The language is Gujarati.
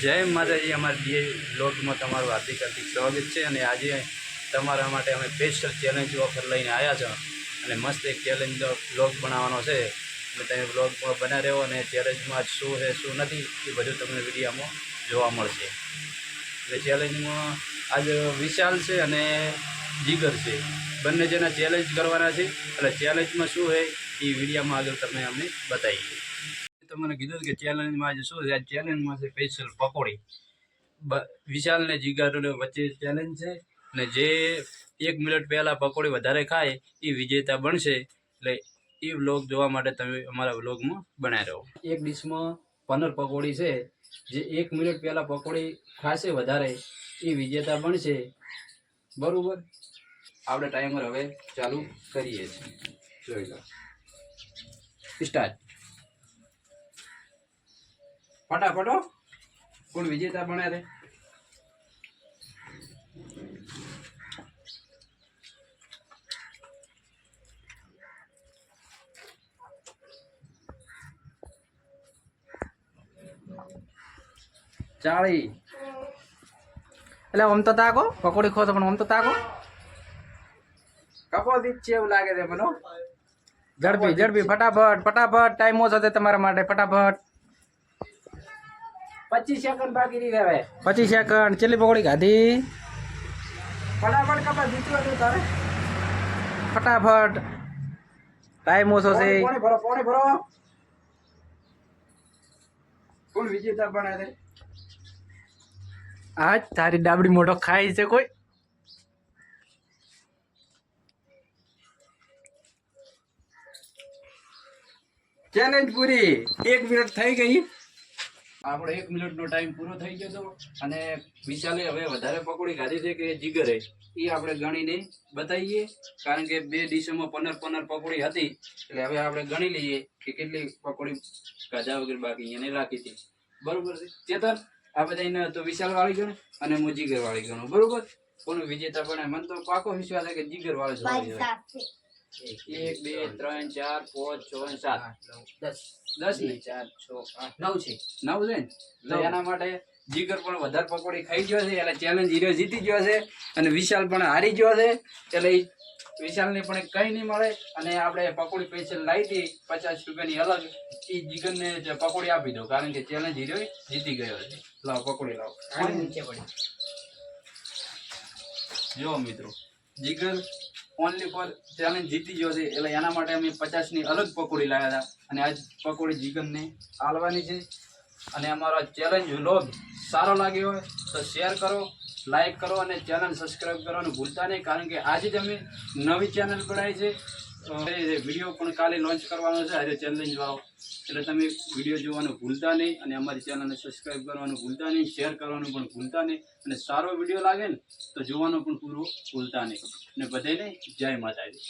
જય માતાજી, અમારા ડીએ બ્લોગમાં તમારું હાર્દિક હાર્દિક સ્વાગત છે અને આજે તમારા માટે અમે સ્પેશિયલ ચેલેન્જ ઓફર લઈને આવ્યા છો અને મસ્ત એક ચેલેન્જ બ્લોગ બનાવવાનો છે. અને તમે બ્લોગમાં બના રહ્યો અને ચેલેન્જમાં શું છે, શું નથી, એ બધું તમને વિડીયોમાં જોવા મળશે. એટલે ચેલેન્જમાં આજ વિશાલ છે અને જીગર છે. બંને જણા ચેલેન્જ કરવાના છે. એટલે ચેલેન્જમાં શું છે, એ વિડીયોમાં આગળ તમે અમને બતાવીએ તમને કીધું કે ચેલેન્જમાં આજે શું છે, આ ચેલેન્જમાં છે સ્પેશિયલ પકોડી. વિશાલ ને જીગર વચ્ચે ચેલેન્જ છે ને જે એક મિનિટ પહેલાં પકોડી વધારે ખાય, એ વિજેતા બનશે. એટલે એ વ્લોગ જોવા માટે તમે અમારા વ્લોગમાં બનાવી રહો. એક ડીશમાં પનર પકોડી છે, જે એક મિનિટ પહેલાં પકોડી ખાશે વધારે, એ વિજેતા બનશે. બરાબર? આપણે ટાઈમર હવે ચાલુ કરીએ છીએ. જોઈ લો. સ્ટાર્ટ ફટાફટો કોણ વિજેતા બને રે ચાળી. એટલે આમ તો તાકો પકોડી ખો તો પણ આમ તો તાકો. કપોદી જ છે એવું લાગે છે મને. ઝડપી ઝડપી ફટાફટ ફટાફટ ટાઈમ ઓછો છે તમારા માટે ફટાફટ. પચીસ સેકન્ડ બાકી રહી હવે. પચીસ સેકન્ડ ચેલી પકોડી ખાધી? ફટાફટ કપા જીત્યો હતું તારે. ફટાફટ. ટાઈમ ઓછો છે. પોણે પોણે ભરો પોણે ભરો. કોણ વિજેતા બને આજ તારી ડાબડી મોઢો ખાય છે કોઈ. ચેલેન્જ પૂરી. એક મિનિટ થઈ ગઈ. આપણો એક મિનિટનો ટાઈમ પૂરો થઈ ગયો અને વિશાલે હવે વધારે પકોડી ખાધી છે કે જીગરે એ આપણે ગણીને બતાવીએ. કારણ કે બે ડીશોમાં પંદર પંદર પકોડી હતી, એટલે હવે આપણે ગણી લઈએ કે કેટલી પકોડી ગાજા વગર બાકી એને રાખી હતી બરોબર છે? ચેતન, આ બધા એને તો વિશાલ વાળી ગણે અને હું જીગર વાળી ગણું. બરોબર? કોનું વિજેતા પણ મને તો પાકો વિશ્વાસ છે કે જીગર વાળો. એક બે ત્રણ ચાર પાંચ છ સાત. દસ. દસ ને? ચાર છ આઠ. નવ છે. નવ છે ને? એના માટે જીગર પણ વધારે પકોડી ખાઈ ગયો છે એટલે ચેલેન્જ હીરો જીતી ગયો છે અને વિશાલ પણ હારી ગયો છે એટલે વિશાલને પણ કંઈ નહીં મળે અને આપણે પકોડી પૈસા લાવી હતી પચાસ રૂપિયાની અલગ. એ જીગરને પકોડી આપી દો કારણ કે ચેલેન્જ હીરો જીતી ગયો છે. લાવો પકોડી લાવો. જો મિત્રો જીગર ઓનલી ફોર ચેલેન્જ જીતી ગયો છે, એટલે એના માટે અમે પચાસની અલગ પકોડી લાવ્યા હતા. અને આજ પકોડી જીગનને આલવાની છે. અને અમારો ચેલેન્જ લોભ સારો લાગ્યો હોય તો શેર કરો લાઈક કરો અને ચેનલ સબસ્ક્રાઈબ કરવાનું ભૂલતા નહીં, કારણ કે આજે જ અમે નવી ચેનલ બનાવી છે. વીડિયો પણ કાલે લોન્ચ કરવાનો છે, આજે ચેલેન્જ વાવ એટલે તમે વીડિયો જોવાનું ભૂલતા નહીં અને અમારી ચેનલને સબસ્ક્રાઈબ કરવાનું ભૂલતા નહીં શેર કરવાનું પણ ભૂલતા નહીં. અને સારો વીડિયો લાગે ને, તો જોવાનું પણ પૂરું ભૂલતા નહીં. અને બધાને જય માતાજી.